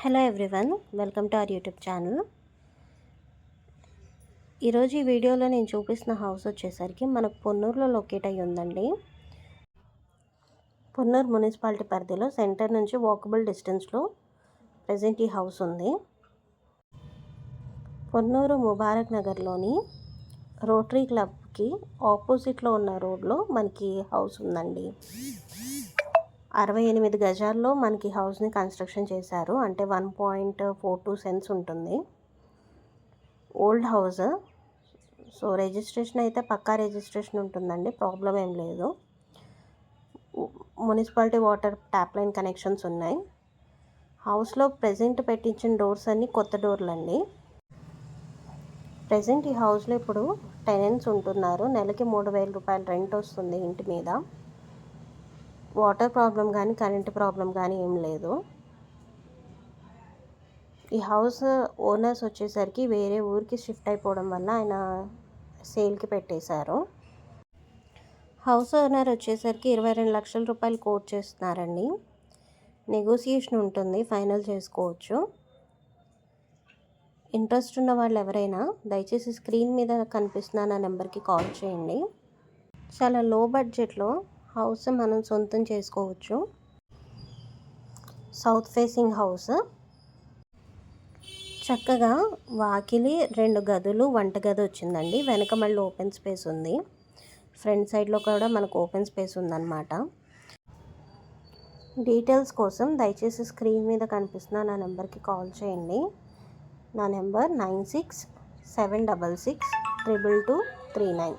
Hello everyone welcome to our YouTube channel. ఈరోజు ఈ వీడియోలో నేను చూపిస్తున్న హౌస్ వచ్చేసరికి మనకు పొన్నూరులో లొకేట్ అయ్యి ఉందండి. పొన్నూరు మున్సిపాలిటీ పరిధిలో సెంటర్ నుంచి వాకబుల్ డిస్టెన్స్లో ప్రజెంట్ ఈ హౌస్ ఉంది. పొన్నూరు ముబారక్ నగర్లోని రోటరీ క్లబ్కి ఆపోజిట్లో ఉన్న రోడ్లో మనకి హౌస్ ఉందండి. అరవై ఎనిమిది గజాల్లో మనకి హౌస్ని కన్స్ట్రక్షన్ చేశారు. అంటే one point four two cents ఉంటుంది. Old house. సో రిజిస్ట్రేషన్ అయితే పక్కా రిజిస్ట్రేషన్ ఉంటుందండి. ప్రాబ్లం ఏం లేదు. Municipality water tap line connections ఉన్నాయి. హౌస్లో ప్రజెంట్ పెట్టించిన డోర్స్ అన్నీ కొత్త డోర్లు అండి ప్రజెంట్ ఈ హౌస్లో ఇప్పుడు టెనెంట్స్ ఉంటున్నారు. నెలకి మూడు వేల రూపాయలు రెంట్ వస్తుంది ఇంటి మీద. వాటర్ ప్రాబ్లం కానీ కరెంట్ ప్రాబ్లం కానీ ఏం లేదు. ఈ హౌస్ ఓనర్స్ వచ్చేసరికి వేరే ఊరికి షిఫ్ట్ అయిపోవడం వల్ల ఆయన సేల్కి పెట్టేశారు. హౌస్ ఓనర్ వచ్చేసరికి ఇరవై రెండు లక్షల రూపాయలు కోట్ చేస్తున్నారండి. నెగోసియేషన్ ఉంటుంది ఫైనల్ చేసుకోవచ్చు. ఇంట్రెస్ట్ ఉన్న వాళ్ళు ఎవరైనా దయచేసి స్క్రీన్ మీద కనిపిస్తున్న నా నెంబర్కి కాల్ చేయండి. చాలా లో బడ్జెట్లో హౌస్ మనం సొంతం చేసుకోవచ్చు. South facing house. చక్కగా వాకిలి రెండు గదులు వంటగది వచ్చిందండి. వెనక మళ్ళీ ఓపెన్ స్పేస్ ఉంది. ఫ్రంట్ సైడ్లో కూడా మనకు ఓపెన్ స్పేస్ ఉందన్నమాట. డీటెయిల్స్ కోసం దయచేసి స్క్రీన్ మీద కనిపిస్తున్న నా నెంబర్కి కాల్ చేయండి. నా number nine six seven double six triple two three nine.